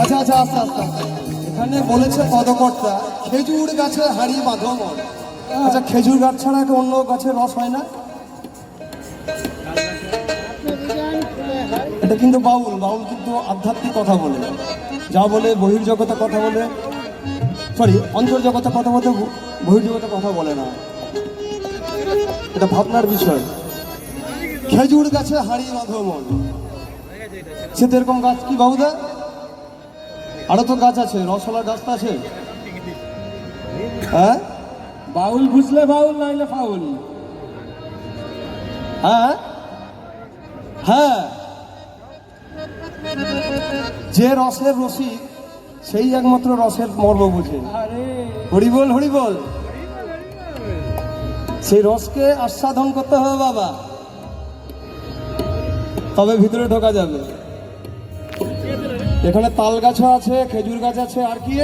আচ্ছা আচ্ছা আস্তে আস্তে আস্তে। এখানে বলেছে পদকর্তা, খেজুর গাছে হাড়ি বাঁধো আচ্ছা খেজুর গাছ ছাড়া অন্য গাছের রস হয় না? এটা কিন্তু বাউল বাউল কিন্তু আধ্যাত্মিক কথা বলে। যা বলে বহির্জগতে কথা বলে। সরি অন্তর্জগতে কথা বলতে বহির্জগতে কথা বলে না। এটা ভাবনার বিষয়। খেজুর গাছে হাড়ি বাঁধো মন। সে এরকম গাছ কি বাবুদা? আরও তো গাছ আছে রসলা গাছ তো আছে। হ্যাঁ? বাউল বুঝলে বাউল নাইলে ফাউল। হ্যাঁ? হ্যাঁ। যে রসের রসিক সেই একমাত্র রসের মর্ম বুঝে। আরে। হরি বল হরি বল। সেই রসকে আস্বাদন করতে হবে বাবা। তবে ভিতরে ঢোকা যাবে। এখানে তাল গাছও আছে, খেজুর গাছ আছে, আর কি?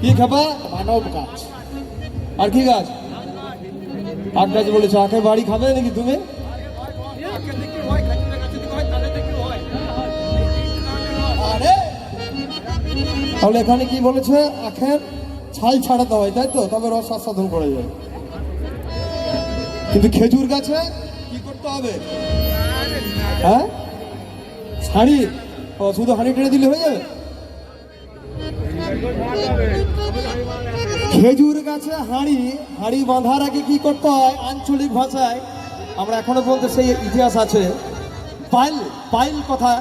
কি খাবা? মানব গাছ। আর কি গাছ? আখ গাছ বলেছ। আখের বাড়ি খাবে নাকি তুমি? তাহলে এখানে কি বলেছে? আখের ছাল ছাড়াতে হয়, তাই তো? তবে রস আস্বাদন করা যায় কিন্তু খেজুর গাছে কি করতে হবে? হ্যাঁ? হাঁড়ি ও, শুধু হাঁড়ি টেনে দিলে হয়ে যাবে? খেজুর গাছে হাঁড়ি হাঁড়ি বাঁধার আগে কি করতে হয়? আঞ্চলিক ভাষায়, আমরা এখনও পর্যন্ত সেই ইতিহাস আছে। পাইল পাইল কথা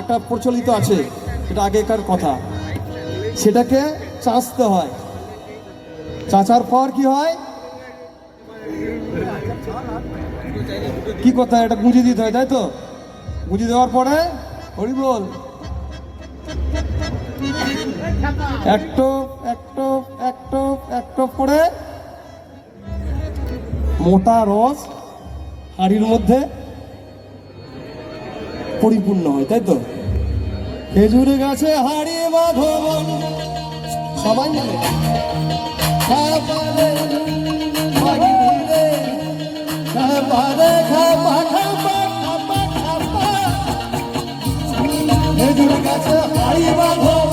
একটা প্রচলিত আছে, এটা আগেকার কথা। সেটাকে চাঁচতে হয়। চাচার পর কি হয়? কি হয়? এটা গুঁজে দিতে হয়, তাই তো? গুঁজে দেওয়ার পরে হরি বল। মোটা রস হাড়ির মধ্যে পরিপূর্ণ হয় তাই তো? খেজুরে গাছে হাড়ি বাঁধবন সবাই মিলে। খাপারে, খাপারে, খাপা, খাপা, খাপা, খেজুর গাছে হাড়ি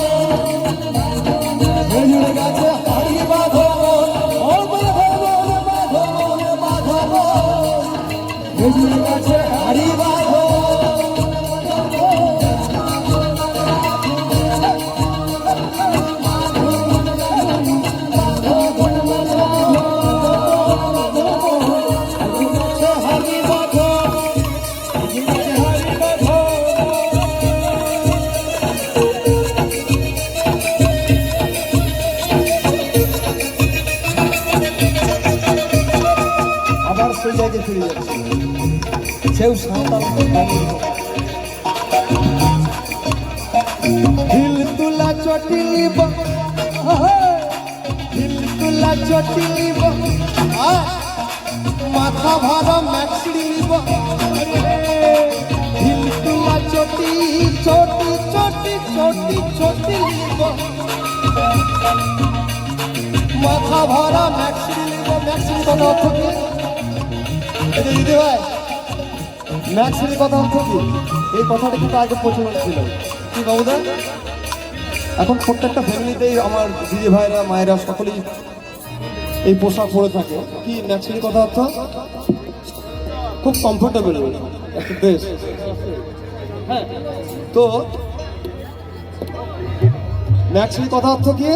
সেই যাচ্ছে সেও সাঁওতাল হিল তুলা চটি নিব হিল তুলা চটি নিব মাথা ভরা ম্যাক্সি নিব হিল তুলা চটি চটি চটি চটি চটি নিব মাথা ভরা ম্যাক্সি নিব ম্যাক্সি কি এটা দিদি ভাই ম্যাক্সির কথা অর্থ কি? এই কথাটা কিন্তু আগে প্রচলন ছিল। কি বাবুদা? এখন প্রত্যেকটা ফ্যামিলিতেই আমার দিদি ভাইরা, মায়েরা সকলেই এই পোশাক পরে থাকে। কি ম্যাক্সির কথা অর্থ? খুব কমফোর্টেবল একটা ড্রেস হ্যাঁ তো ম্যাক্সির কথা অর্থ কি?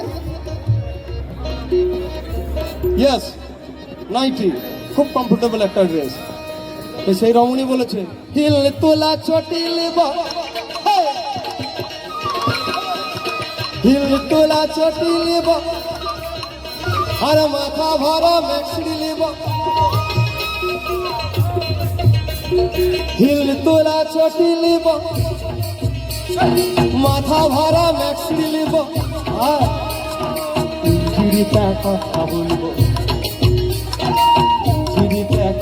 ইয়েস নাইটি খুব কমফোর্টেবল একটা ড্রেস তো সেই রমণী বলেছে হিল তোলা চটিল হিল তোলা চটিল আর মাথা ভরা মেক্সড়ি লিব হিল তোলা চটিল মাথা ভরা মেক্সড়ি লিব আর কথা বলব।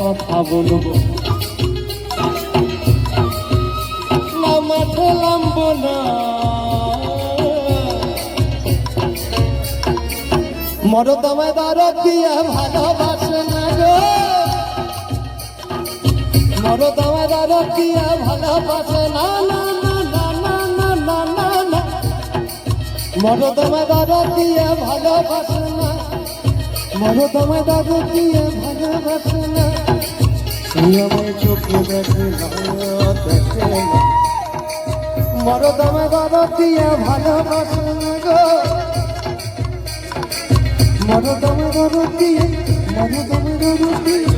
কথা বলব মাঠে লাম্বো না মরদ আমায় দারদ দিয়া ভালোবাসে না গো মরো তোমায় দাদা দিয়ে ভালোবাসে না না না না না না না না না মরো তোমায় দাদা দিয়ে ভালোবাসে না মরো তোমায় দাদা দিয়ে ভালোবাসে না নিয়মে চোখে দেখে দেখে মরদমে দরতিয়া ভালোবাসে গো। মরদমে দরতিয়া মরদমে দরতিয়া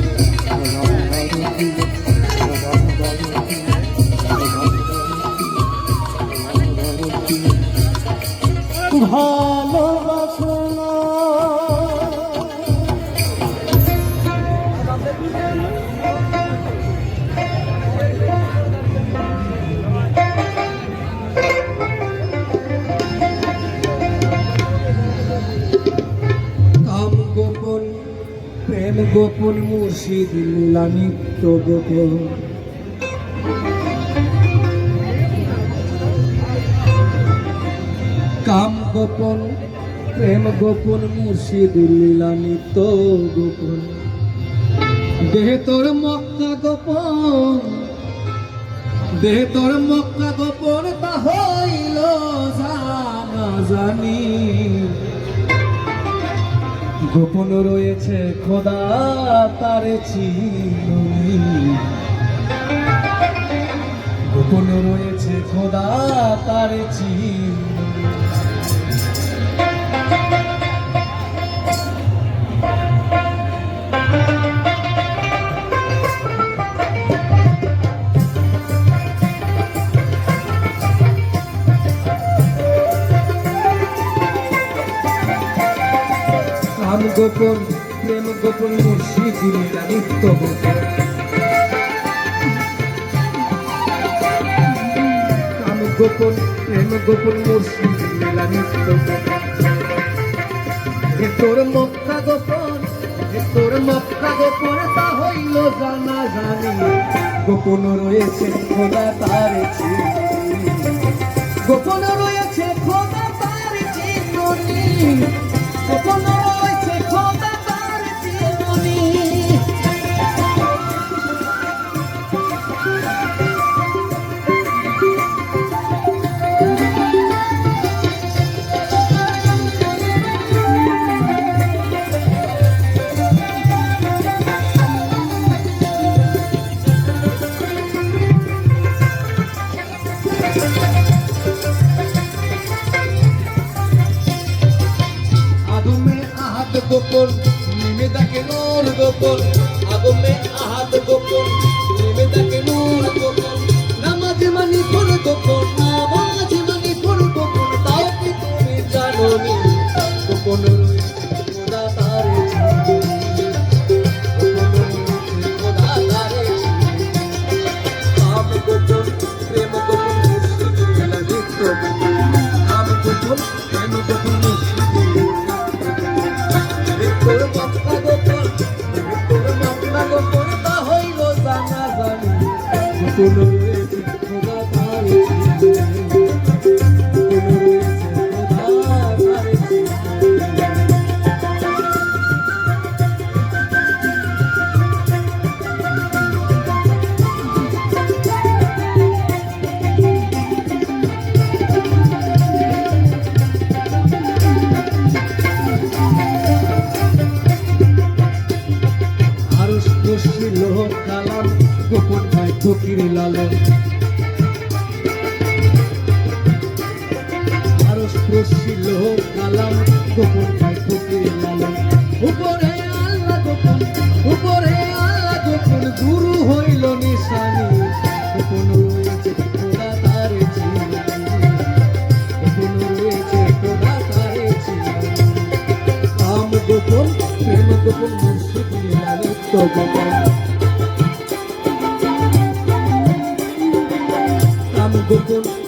ভালো প্রেম গোপন মুর্শিদ লীলা নিত্য গোপন। কাম গোপন, প্রেম গোপন মুর্শিদ লীলা নিত্য গোপন। দেহে তোর মক্কা গোপন, দেহে তোর মক্কা গোপন, তা হইল জানা জানি। গোপন রয়েছে খোদা তারে গোপন রয়েছে খোদা তারে চিনি কাম গোপন, প্রেম গোপন মুর্শিদ নিত্য গোপন কাম গোপন, প্রেম গোপন মুর্শিদ নিত্য হে তোর মক্কা গোপন তোর মক্কা গোপন, তা হইল জানা জানি গোপন রয়েছে খোদা তার গোপন রয়েছে খোদা তার চিনি গোপন আদমে আহাত গোপন নেমে তাকে নূর গোপন। আদমে আহাত গোপন নেমে তাকে নূর গোপন। দিলে খোদা তারে দিলে তখন মুর্শিদ আমি গোপন